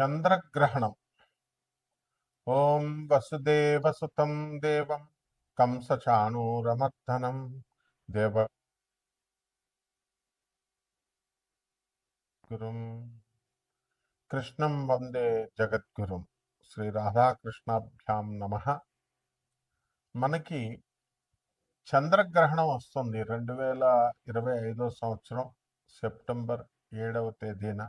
చంద్రగ్రహణం. ఓం వసుదేవసుతం దేవం కంసచాణూరమర్దనం. దేవ గురుం. కృష్ణం వందే జగద్గురుం. శ్రీ రాధాకృష్ణాభ్యాం నమ. మనకి చంద్రగ్రహణం వస్తుంది. రెండు వేల ఇరవై ఐదో సంవత్సరం సెప్టెంబర్ ఏడవ తేదీన.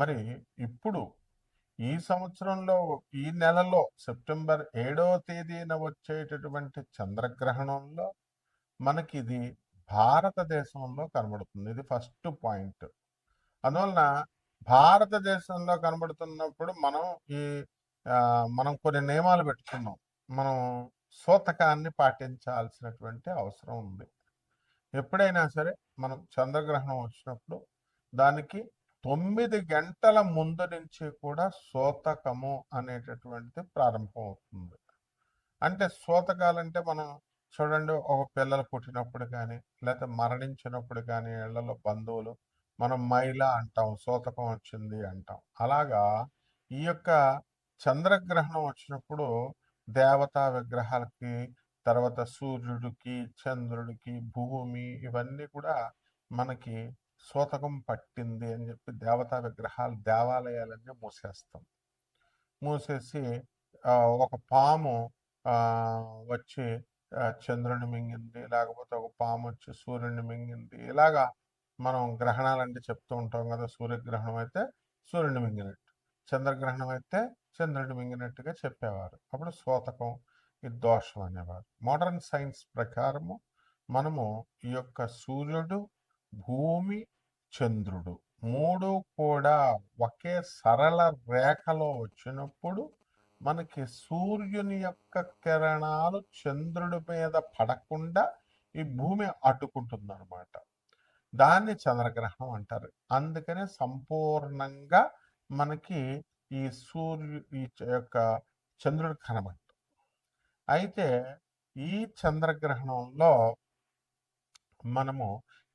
మరి ఇప్పుడు ఈ సంవత్సరంలో ఈ నెలలో సెప్టెంబర్ ఏడవ తేదీన వచ్చేటటువంటి చంద్రగ్రహణంలో మనకి ఇది భారతదేశంలో కనబడుతుంది. ఇది ఫస్ట్ పాయింట్. అందువలన భారతదేశంలో కనబడుతున్నప్పుడు మనం ఈ మనం కొన్ని నియమాలు పెట్టుకున్నాం. మనం సూతకాన్ని పాటించాల్సినటువంటి అవసరం ఉంది. ఎప్పుడైనా సరే మనం చంద్రగ్రహణం వచ్చినప్పుడు దానికి తొమ్మిది గంటల ముందు నుంచి కూడా శోతకము అనేటటువంటిది ప్రారంభం అవుతుంది అంటే సోతకాలంటే మనం చూడండి ఒక పిల్లలు పుట్టినప్పుడు కానీ లేకపోతే మరణించినప్పుడు కానీ ఇళ్ళలో బంధువులు మనం మైల అంటాం సోతకం వచ్చింది అంటాం. అలాగా ఈ యొక్క చంద్రగ్రహణం వచ్చినప్పుడు దేవతా విగ్రహాలకి తర్వాత సూర్యుడికి చంద్రుడికి భూమి ఇవన్నీ కూడా మనకి సూతకం పట్టింది అని చెప్పి దేవతా విగ్రహాలు దేవాలయాలన్నీ మూసేస్తాం. మూసేసి ఒక పాము వచ్చి చంద్రుని మింగింది లేకపోతే ఒక పాము వచ్చి సూర్యుని మింగింది ఇలాగా మనం గ్రహణాలంటే చెప్తూ ఉంటాం కదా సూర్యగ్రహణం అయితే సూర్యుని మింగినట్టు. చంద్రగ్రహణం అయితే చంద్రుడిని మింగినట్టుగా చెప్పేవారు. అప్పుడు సూతకం ఇది దోషం అనేవారు. మోడర్న్ సైన్స్ ప్రకారము మనము ఈ యొక్క సూర్యుడు భూమి చంద్రుడు. మూడు కూడా ఒకే సరళ రేఖలో వచ్చినప్పుడు మనకి సూర్యుని యొక్క కిరణాలు చంద్రుడి మీద పడకుండా ఈ భూమి అడ్డుకుంటుంది అనమాట దాన్ని చంద్రగ్రహణం అంటారు. అందుకనే సంపూర్ణంగా మనకి ఈ సూర్యు ఈ యొక్క చంద్రుడు కనబడదు. అయితే ఈ చంద్రగ్రహణంలో మనము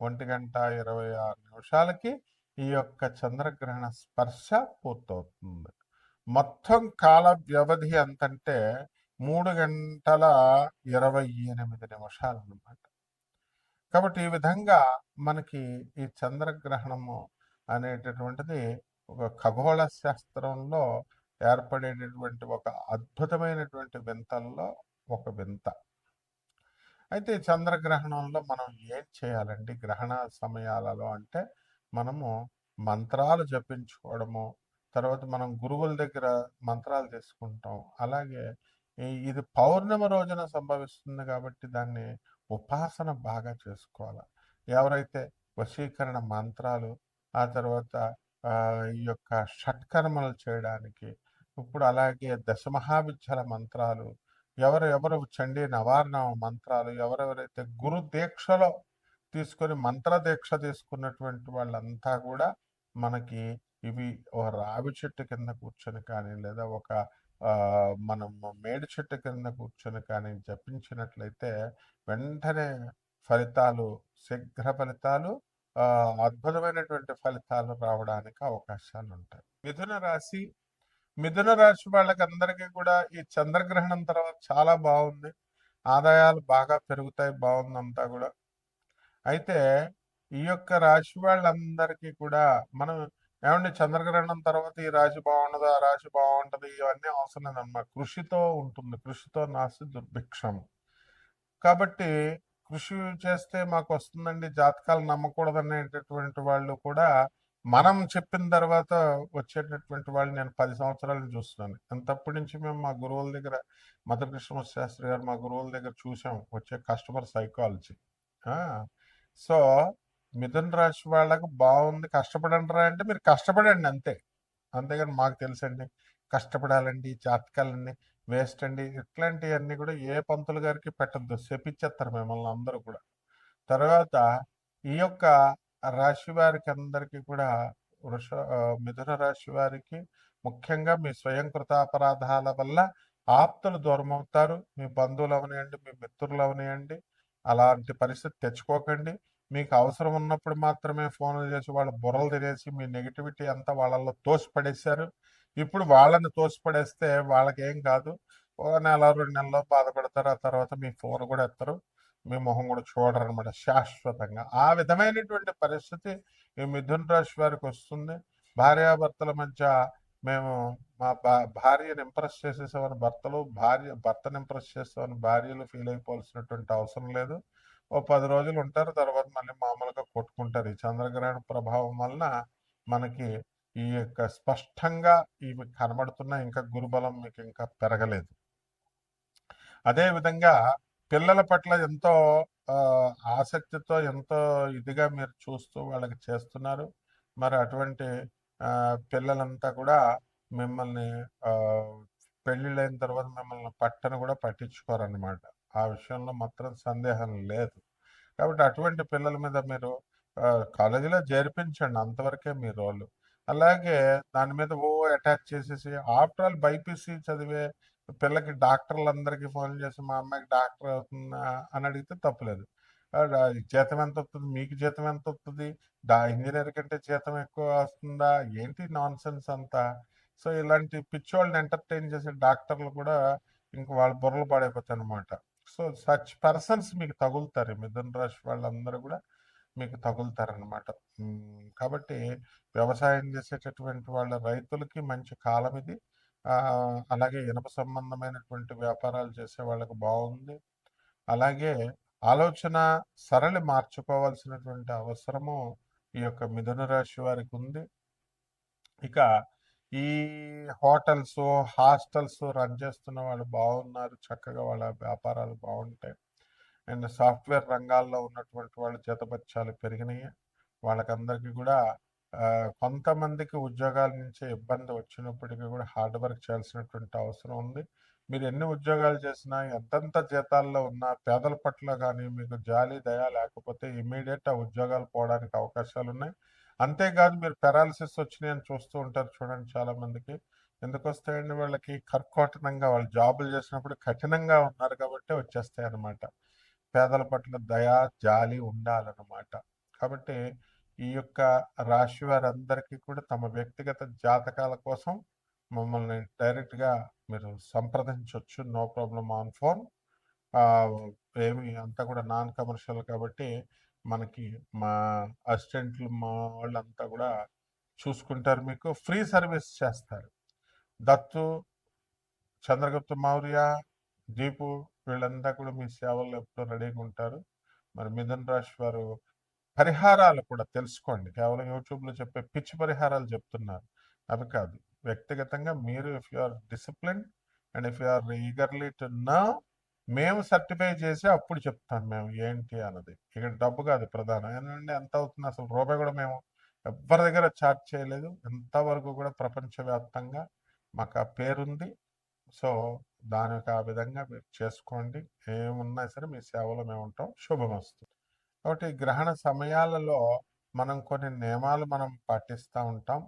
ఒంటి గంట ఇరవై ఆరు నిమిషాలకి ఈ యొక్క చంద్రగ్రహణ స్పర్శ పూర్తవుతుంది. మొత్తం కాల వ్యవధి ఎంతంటే మూడు గంటల ఇరవై ఎనిమిది నిమిషాలు అన్నమాట కాబట్టి ఈ విధంగా మనకి ఈ చంద్రగ్రహణము అనేటటువంటిది ఒక ఖగోళ శాస్త్రంలో ఏర్పడేటటువంటి ఒక అద్భుతమైనటువంటి వింతల్లో ఒక వింత. అయితే చంద్రగ్రహణంలో మనం ఏం చేయాలండి? గ్రహణ సమయాలలో అంటే మనము మంత్రాలు జపించుకోవడము తర్వాత మనం గురువుల దగ్గర మంత్రాలు తీసుకుంటాం. అలాగే ఇది పౌర్ణమి రోజున సంభవిస్తుంది కాబట్టి దాన్ని ఉపాసన బాగా చేసుకోవాలి. ఎవరైతే వశీకరణ మంత్రాలు ఆ తర్వాత ఈ యొక్క షట్కర్మలు చేయడానికి ఇప్పుడు అలాగే దశమహావిద్యల మంత్రాలు ఎవరు ఎవరు చండీ నవార్ణ మంత్రాలు ఎవరెవరైతే గురు దీక్షలో తీసుకొని మంత్ర దీక్ష తీసుకున్నటువంటి వాళ్ళంతా కూడా మనకి ఇవి ఒక రావి చెట్టు కింద కూర్చొని కానీ లేదా ఒక మనం మేడి చెట్టు కింద కూర్చొని కానీ జపించినట్లయితే వెంటనే ఫలితాలు శీఘ్ర ఫలితాలు అద్భుతమైనటువంటి ఫలితాలు రావడానికి అవకాశాలు ఉంటాయి మిథున రాశి మిథున రాశి వాళ్ళకి అందరికీ కూడా ఈ చంద్రగ్రహణం తర్వాత చాలా బాగుంది. ఆదాయాలు బాగా పెరుగుతాయి బాగుందంతా కూడా. అయితే ఈ యొక్క రాశి వాళ్ళందరికీ కూడా మనం ఏమండి చంద్రగ్రహణం తర్వాత ఈ రాశి బాగుండదు ఆ రాశి బాగుంటుంది ఇవన్నీ అవసరం లేదన్నమాట. కృషితో ఉంటుంది కృషితో నాసి దుర్భిక్షం. కాబట్టి కృషి చేస్తే మాకు వస్తుందండి జాతకాలు నమ్మకూడదనేటటువంటి వాళ్ళు కూడా మనం చెప్పిన తర్వాత వచ్చేటటువంటి వాళ్ళు నేను పది సంవత్సరాలు చూస్తున్నాను. అంతప్పటి నుంచి మేము మా గురువుల దగ్గర మధుకృష్ణ శాస్త్రి గారు మా గురువుల దగ్గర చూసాం వచ్చే కస్టమర్ సైకాలజీ సో మిథున్ రాశి వాళ్ళకు బాగుంది కష్టపడండి అంటే మీరు కష్టపడండి అంతే. అంతేగాని మాకు తెలుసండి కష్టపడాలండి జాతకాలన్నీ వేస్ట్ అండి. ఇట్లాంటివన్నీ కూడా ఏ పంతులు గారికి పెట్టద్దు చెప్పించేస్తారు మిమ్మల్ని అందరూ కూడా. తర్వాత ఈ యొక్క రాశి వారికి అందరికీ కూడా వృష మిథున రాశి వారికి ముఖ్యంగా మీ స్వయం కృతాపరాధాల వల్ల ఆప్తులు దూరం అవుతారు మీ బంధువులు అవనియండి మీ మిత్రులు అవనియండి అలాంటి పరిస్థితి తెచ్చుకోకండి. మీకు అవసరం ఉన్నప్పుడు మాత్రమే ఫోన్లు చేసి వాళ్ళ బుర్రలు తినేసి మీ నెగిటివిటీ అంతా వాళ్ళల్లో తోసిపడేశారు. ఇప్పుడు వాళ్ళని తోసిపడేస్తే వాళ్ళకేం కాదు. ఒక నెల రెండు నెలల్లో బాధపడతారు. ఆ తర్వాత మీ ఫోన్ కూడా ఎత్తారు. మీ మొహం కూడా చూడరనమాట శాశ్వతంగా. ఆ విధమైనటువంటి పరిస్థితి ఈ మిథున రాశి వారికి వస్తుంది. భార్యాభర్తల మధ్య మేము మా భార్యను ఇంప్రెస్ చేసేసామని భర్తలు భార్య భర్తను ఇంప్రెస్ చేస్తామని భార్యలు ఫీల్ అయిపోవాల్సినటువంటి అవసరం లేదు. ఓ పది రోజులు ఉంటారు తర్వాత మళ్ళీ మామూలుగా కొట్టుకుంటారు. ఈ చంద్రగ్రహణ ప్రభావం వలన మనకి ఈ యొక్క స్పష్టంగా ఇవి కనబడుతున్నా ఇంకా గురుబలం మీకు ఇంకా పెరగలేదు. అదేవిధంగా పిల్లల పట్ల ఎంతో ఆసక్తితో ఎంతో ఇదిగా మీరు చూస్తూ వాళ్ళకి చేస్తున్నారు. మరి అటువంటి పిల్లలంతా కూడా మిమ్మల్ని పెళ్ళిళ్ళైన తర్వాత మిమ్మల్ని పట్టను కూడా పట్టించుకోరన్నమాట. ఆ విషయంలో మాత్రం సందేహం లేదు. కాబట్టి అటువంటి పిల్లల మీద మీరు కాలేజీలో చేర్పించండి అంతవరకే మీ రోలు. అలాగే దాని మీద ఓ అటాచ్ చేసేసి ఆఫ్టర్ ఆల్ బైపీసీ చదివే పిల్లకి డాక్టర్లందరికీ ఫోన్ చేసి మా అమ్మాయికి డాక్టర్ అవుతుందా? అని అడిగితే తప్పులేదు. జీతం ఎంత వస్తుంది మీకు జీతం ఎంత వస్తుంది డా ఇంజనీర్ కంటే జీతం ఎక్కువ వస్తుందా? ఏంటి నాన్ సెన్స్ అంతా? సో ఇలాంటి పిచ్చోళ్ళని ఎంటర్టైన్ చేసే డాక్టర్లు కూడా ఇంక వాళ్ళ బుర్రలు పాడైపోతాయి అనమాట సో సచ్ పర్సన్స్ మీకు తగులుతారు. మిథున్ రాశి వాళ్ళందరూ కూడా మీకు తగులుతారనమాట కాబట్టి వ్యవసాయం చేసేటటువంటి వాళ్ళ రైతులకి మంచి కాలం ఇది. అలాగే ఇనప సంబంధమైనటువంటి వ్యాపారాలు చేసే వాళ్ళకి బాగుంది. అలాగే ఆలోచన సరళి మార్చుకోవాల్సినటువంటి అవసరము ఈ యొక్క మిథున రాశి వారికి ఉంది. ఇక ఈ హోటల్స్ హాస్టల్స్ రన్ చేస్తున్న వాళ్ళు బాగున్నారు. చక్కగా వాళ్ళ వ్యాపారాలు బాగుంటాయి. అండ్ సాఫ్ట్వేర్ రంగాల్లో ఉన్నటువంటి వాళ్ళ చేతపత్యాలు పెరిగినాయి. వాళ్ళకందరికీ కూడా కొంతమందికి ఉద్యోగాల నుంచి ఇబ్బంది వచ్చినప్పటికీ కూడా హార్డ్ వర్క్ చేయాల్సినటువంటి అవసరం ఉంది. మీరు ఎన్ని ఉద్యోగాలు చేసినా ఎంతెంత జీతాల్లో ఉన్నా పేదల పట్ల కానీ మీకు జాలి దయ లేకపోతే ఇమీడియట్ ఆ ఉద్యోగాలు పోవడానికి అవకాశాలు ఉన్నాయి. అంతేకాదు మీరు పెరాలసిస్ వచ్చినాయి అని చూస్తూ ఉంటారు చూడండి చాలా మందికి ఎందుకు వస్తాయండి వాళ్ళకి కర్కోటనంగా వాళ్ళు జాబులు చేసినప్పుడు కఠినంగా ఉన్నారు కాబట్టి వచ్చేస్తాయి అన్నమాట పేదల పట్ల దయా జాలి ఉండాలన్నమాట. కాబట్టి ఈ యొక్క రాశి వారందరికీ కూడా తమ వ్యక్తిగత జాతకాల కోసం మమ్మల్ని డైరెక్ట్గా మీరు సంప్రదించవచ్చు నో ప్రాబ్లం ఆన్ ఫోన్. ఏమి అంతా కూడా నాన్ కమర్షియల్ కాబట్టి మనకి మా అసిస్టెంట్లు మా వాళ్ళంతా కూడా చూసుకుంటారు మీకు. ఫ్రీ సర్వీస్ చేస్తారు. దత్తు చంద్రగుప్త మౌర్య దీపు వీళ్ళంతా కూడా మీ సేవల్లో ఎప్పుడూ రెడీగా ఉంటారు. మరి మిథున్ రాశి వారు పరిహారాలు కూడా తెలుసుకోండి. కేవలం యూట్యూబ్లో చెప్పే పిచ్చి పరిహారాలు చెప్తున్నారు. అవి కాదు. వ్యక్తిగతంగా మీరు if you are discipline and if you are eagerly to నా మేము సర్టిఫై చేసి అప్పుడు చెప్తాం మేము ఏంటి అన్నది. ఇక్కడ డబ్బు కాదు ప్రధానం. ఏంటంటే ఎంత అవుతుంది అసలు? రూపాయి కూడా మేము ఎవరి దగ్గర చార్జ్ చేయలేదు. ఎంతవరకు కూడా ప్రపంచవ్యాప్తంగా మాకు ఆ పేరుంది. సో దానికి ఆ విధంగా మీరు చేసుకోండి. ఏమున్నా సరే మీ సేవలో మేము ఉంటాం. శుభమస్తుంది కాబట్టి గ్రహణ సమయాలలో మనం కొన్ని నియమాలు మనం పాటిస్తూ ఉంటాం.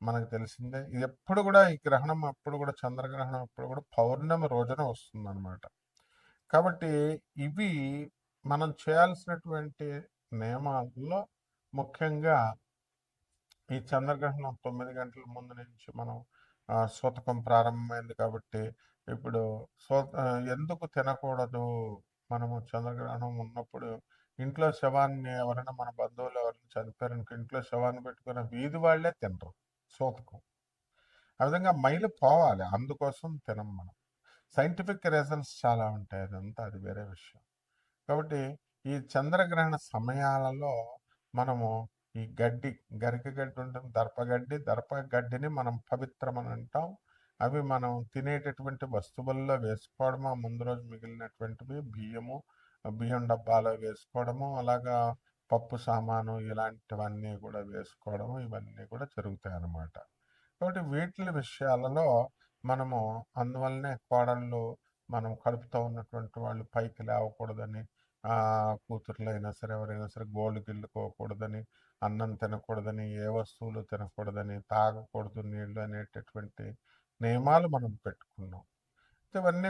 మనకు తెలిసిందే. ఎప్పుడు కూడా ఈ గ్రహణం అప్పుడు కూడా చంద్రగ్రహణం అప్పుడు కూడా పౌర్ణమి రోజున వస్తుంది అనమాట కాబట్టి ఇవి మనం చేయాల్సినటువంటి నియమాల్లో ముఖ్యంగా ఈ చంద్రగ్రహణం తొమ్మిది గంటల ముందు నుంచి మనం సూతకం ప్రారంభమైంది కాబట్టి ఇప్పుడు సో ఎందుకు తినకూడదు? మనము చంద్రగ్రహణం ఉన్నప్పుడు ఇంట్లో శవాన్ని ఎవరైనా మన బంధువులు ఎవరైనా చనిపోయారనుకో ఇంట్లో శవాన్ని పెట్టుకున్న వీధి వాళ్ళే తినరు సూతకం ఆ విధంగా మైలు పోవాలి అందుకోసం తినం మనం. సైంటిఫిక్ రీజన్స్ చాలా ఉంటాయి అదంతా అది వేరే విషయం. కాబట్టి ఈ చంద్రగ్రహణ సమయాలలో మనము ఈ గడ్డి గరిక గడ్డి ఉంటుంది దర్పగడ్డి దర్పగడ్డిని మనం పవిత్రం అని అంటాం. అవి మనం తినేటటువంటి వస్తువుల్లో వేసుకోవడము ఆ ముందు రోజు మిగిలినటువంటివి బియ్యము బియ్యం డబ్బాలో వేసుకోవడము అలాగా పప్పు సామాను ఇలాంటివన్నీ కూడా వేసుకోవడము ఇవన్నీ కూడా జరుగుతాయి అన్నమాట కాబట్టి వీటి విషయాలలో మనము అందువల్లనే కోడళ్ళు మనం కడుపుతో ఉన్నటువంటి వాళ్ళు పైకి లేవకూడదని కూతుర్లు అయినా సరే ఎవరైనా సరే గోళ్ళు గిల్లుకోకూడదని అన్నం తినకూడదని ఏ వస్తువులు తినకూడదని తాగకూడదు నీళ్ళు అనేటటువంటి నియమాలు మనం పెట్టుకున్నాం. ఇవన్నీ